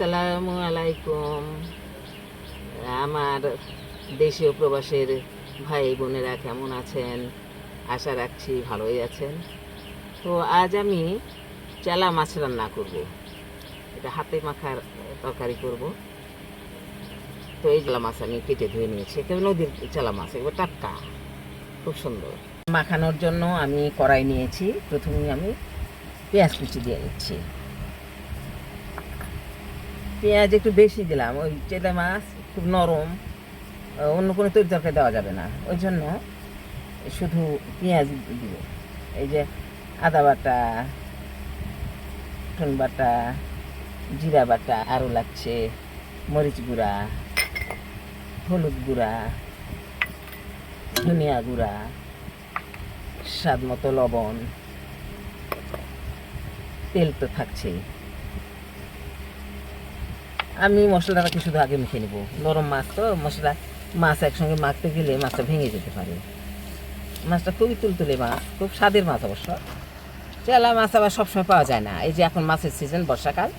আসসালামু আলাইকুম আমার দেশীয় প্রবাসের ভাই বোনেরা কেমন আছেন? আশা রাখছি ভালোই আছেন। তো আজ আমি চেলা মাছ রান্না করব। এটা হাতে মাখার তরকারি করব। তো এই চেলা মাছ আমি কেটে ধুয়ে নিয়েছি। এটা নদীর চেলা মাছ এবার টাটকা। খুব সুন্দর। মাখানোর জন্য আমি কড়াই নিয়েছি। প্রথমে আমি পেঁয়াজ কুচি দিয়ে নিচ্ছি পেঁয়াজ একটু বেশি দিলাম, ওই চেলা মাছ খুব নরম অন্য কোনো তরি তরকারি দেওয়া যাবে না। ওই জন্য শুধু পেঁয়াজ দিব। এই যে আদা বাটা, রসুন বাটা, জিরা বাটা, আরও লাগছে মরিচ গুঁড়া, হলুদ গুঁড়া, ধনিয়া গুঁড়া, স্বাদ মতো লবণ, তেল তো থাকছেই। আমি মশলাটাকে শুধু আগে মেখে নেব। নরম মাছ তো, মশলা, মাছ একসঙ্গে মাখতে গেলে মাছটা ভেঙে যেতে পারে। মাছটা খুবই তুলতুলে মাছ, খুব স্বাদের মাছ অবশ্য। চেলা মাছ আবার সবসময় পাওয়া যায় না। এই যে এখন মাছের সিজন বর্ষাকাল।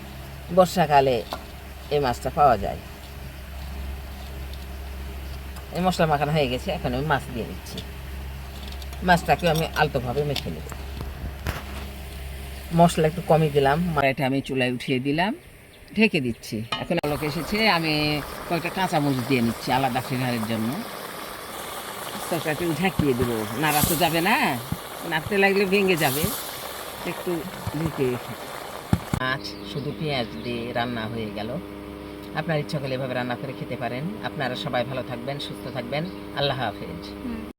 বর্ষাকালে এই মাছটা পাওয়া যায়। এই মশলা মাখানো হয়ে গেছে, এখন আমি মাছ দিয়ে দিচ্ছি। মাছটাকে আমি আলতোভাবে মেখে নেব। মশলা একটু কমই দিলাম। এটা আমি চুলায় উঠিয়ে দিলাম। ঢেকে দিচ্ছি। এখন আলোক এসেছে, আমি কয়েকটা কাঁচা মরিচ দিয়ে নিচ্ছি আলাদা ফ্লেভারের জন্য। তরকারিটা ঝাঁকিয়ে দেবো। নাড়া তো যাবে না, নাড়তে লাগলে ভেঙে যাবে। একটু ঢেকে মাছ শুধু পেঁয়াজ দিয়ে রান্না হয়ে গেল। আপনার ইচ্ছা করলে এভাবে রান্না করে খেতে পারেন। আপনারা সবাই ভালো থাকবেন, সুস্থ থাকবেন। আল্লাহ হাফেজ।